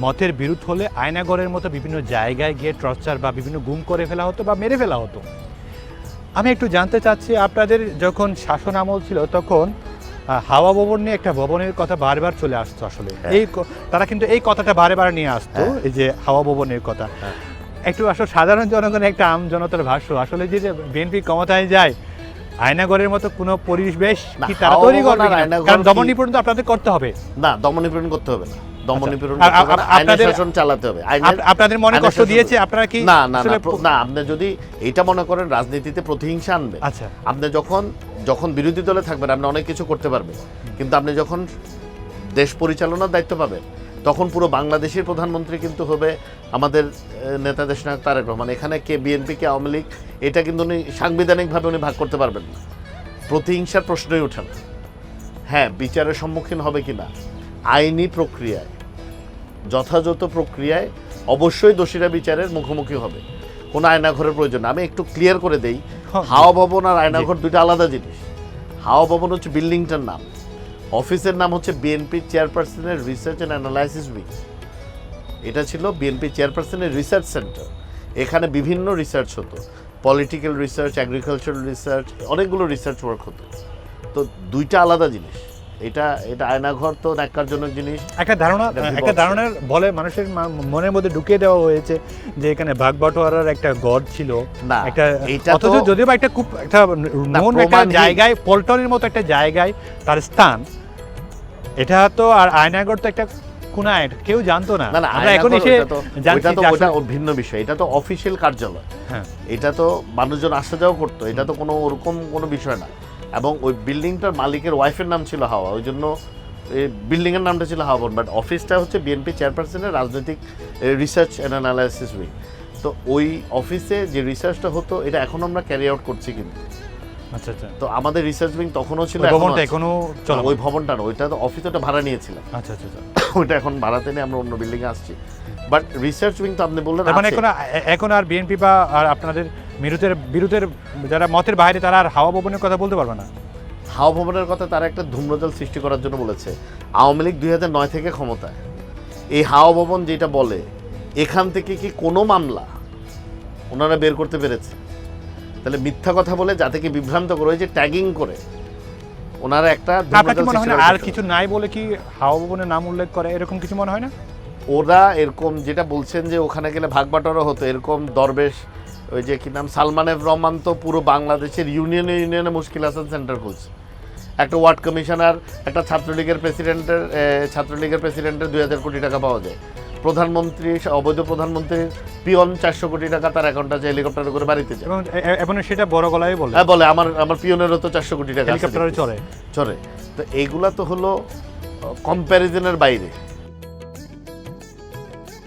মতের বিরুদ্ধ হলে আয়নাগরের মতো বিভিন্ন জায়গায় গিয়ে টর্চার বা বিভিন্ন গুম করে ফেলা হতো বা মেরে ফেলা হতো আমি একটু জানতে চাচ্ছি আপনাদের যখন শাসন আমল ছিল তখন হাওয়া ভবন নিয়ে একটা ভবনের কথা বারবার চলে আসতো আসলে হ্যাঁ। এই তারা কিন্তু এই কথাটা বারে বারে নিয়ে আসতো হ্যাঁ। এই যে হাওয়া ভবনের কথা হ্যাঁ। একটু আসলে সাধারণ জনগণের একটা আম জনতার ভাষ্য আসলে যে বিএনপি ক্ষমতায় যায় আয়নাগরের মতো কোনো পরিবেশ কি তারা তৈরি করবে আর কিনা? আয়নাঘর কারণ দমন নিপীড়ন তো আপনাদের করতে হবে না দমন নিপীড়ন করতে হবে না দমন আচ্ছা। নিপীড়ন আর করতে হবে আপ- না। আইনের আপনাদের- শাসন চালাতে হবে। আপনাদের মনে কষ্ট দিয়েছে আপনারা কি না না না আসলে প্র- না আপনি যদি এটা মনে করেন রাজনীতিতে প্রতিহিংসা আনবে। আচ্ছা। আপনি যখন যখন বিরোধী দলে থাকবেন আপনি অনেক কিছু করতে পারবেন। কিন্তু আপনি যখন দেশ পরিচালনার দায়িত্ব পাবেন তখন পুরো বাংলাদেশের প্রধানমন্ত্রী কিন্তু হবে আমাদের নেতা দেশ নায়ক তারেক রহমান। এখানে কে বিএনপি কে আওয়ামী লীগ এটা কিন্তু উনি সাংবিধানিকভাবে উনি ভাগ করতে পারবেন না। প্রতিহিংসার প্রশ্নই ওঠে না। হ্যাঁ বিচারের সম্মুখীন হবে কিনা? আইনি প্রক্রিয়ায় যথাযথ প্রক্রিয়ায় অবশ্যই দোষীরা বিচারের মুখোমুখি হবে। কোনো আয়নাঘরের প্রয়োজন। আমি একটু ক্লিয়ার করে দেই হ্যাঁ, হাওয়া ভবন আর আয়নাঘর দুটো আলাদা জিনিস। হাওয়া ভবন হচ্ছে বিল্ডিংটার নাম। অফিসের নাম হচ্ছে বিএনপি চেয়ারপারসনের রিসার্চ অ্যান্ড অ্যানালাইসিস উইং এটা ছিল বিএনপি চেয়ারপারসনের রিসার্চ সেন্টার এখানে বিভিন্ন রিসার্চ হতো। পলিটিক্যাল রিসার্চ অ্যাগ্রিকালচারাল রিসার্চ অনেকগুলো রিসার্চ ওয়ার্ক হতো। তো দুইটা আলাদা জিনিস। এটা এটা আয়নাঘর তো ন্যাক্কারজনক জিনিস। একটা ধারণা একটা ধারণার বলে মানুষের মনের মধ্যে ঢুকিয়ে দেওয়া হয়েছে যে এখানে ভাগ বাটোয়ারার একটা গড় ছিল। না একটা এটা অথচ যদিও বা একটা খুব একটা নোন একটা জায়গায় পল্টনের মতো একটা জায়গায় তার স্থান এটা তো আর আয়নাগর তো একটা কোনায় কেউ জানতো না। আমরা এখন এসে ওটা তো ভিন্ন বিষয় এটা তো অফিসিয়াল কার্যালয়। হ্যাঁ। এটা তো মানুষজন আসা যাওয়া করতো এটা তো কোনো ওরকম কোনো বিষয় না। এবং ওই বিল্ডিংটার মালিকের ওয়াইফের নাম ছিল হাওয়া ওই জন্য এই বিল্ডিংয়ের নামটা ছিল হাওয়া বাট অফিসটা হচ্ছে বিএনপি চেয়ারপারসনের রাজনৈতিক রিসার্চ অ্যান্ড অ্যানালাইসিস উইং তো ওই অফিসে যে রিসার্চটা হতো এটা এখন আমরা ক্যারি আউট করছি কিন্তু। আচ্ছা আচ্ছা। তো আমাদের রিসার্চ উইং তখনও ছিল এখনও ভবনটা এখনও ওই ভবনটা না ওইটা তো অফিস ওটা ভাড়া নিয়েছিলাম। আচ্ছা আচ্ছা আচ্ছা। ওইটা এখন ভাড়াতে নিয়ে আমরা অন্য বিল্ডিংয়ে আসছি। বাট রিসার্চ উইং তো আপনি বললেন মানে এখন এখন আর বিএনপি বা আর আপনাদের বিরুদ্ধের বিরুদ্ধের যারা মতের বাইরে তারা আর হাওয়া ভবনের কথা বলতে পারবে না। হাওয়া ভবনের কথা তারা একটা ধূম্রজাল সৃষ্টি করার জন্য বলেছে। আওয়ামী লীগ দুই নয় থেকে ক্ষমতায়। এই হাওয়া ভবন যেটা বলে এখান থেকে কি কোনো মামলা ওনারা বের করতে পেরেছে? তাহলে মিথ্যা কথা বলে যাতে বিভ্রান্ত করে যে ট্যাগিং করে ওনারা একটা মনে হয় আর কিছু নাই বলে কি হাওয়া ভবনের নাম উল্লেখ করে? এরকম কিছু মনে হয় না? ওরা এরকম যেটা বলছেন যে ওখানে গেলে ভাগ বাটোয়ারা হতো এরকম দরবেশ ওই যে কি নাম? সালমান এফ রহমান তো পুরো বাংলাদেশের ইউনিয়নে ইউনিয়নে মুশকিল হাসান সেন্টার খুলছে একটা ওয়ার্ড কমিশনার একটা ছাত্রলীগের প্রেসিডেন্টের ছাত্রলীগের প্রেসিডেন্টের দুই হাজার কোটি টাকা পাওয়া যায়। প্রধানমন্ত্রী অবৈধ প্রধানমন্ত্রীর পিয়ন চারশো কোটি টাকা তার অ্যাকাউন্ট আছে হেলিকপ্টারে করে বাড়িতে যায়। এবং এ- এ- সেটা বড় গলায় বলে? হ্যাঁ বলে। আমার আমার পিয়নেরও তো চারশো কোটি টাকা হেলিকপ্টারে। চলে চলে তো এইগুলা তো হলো কম্প্যারিজনের বাইরে।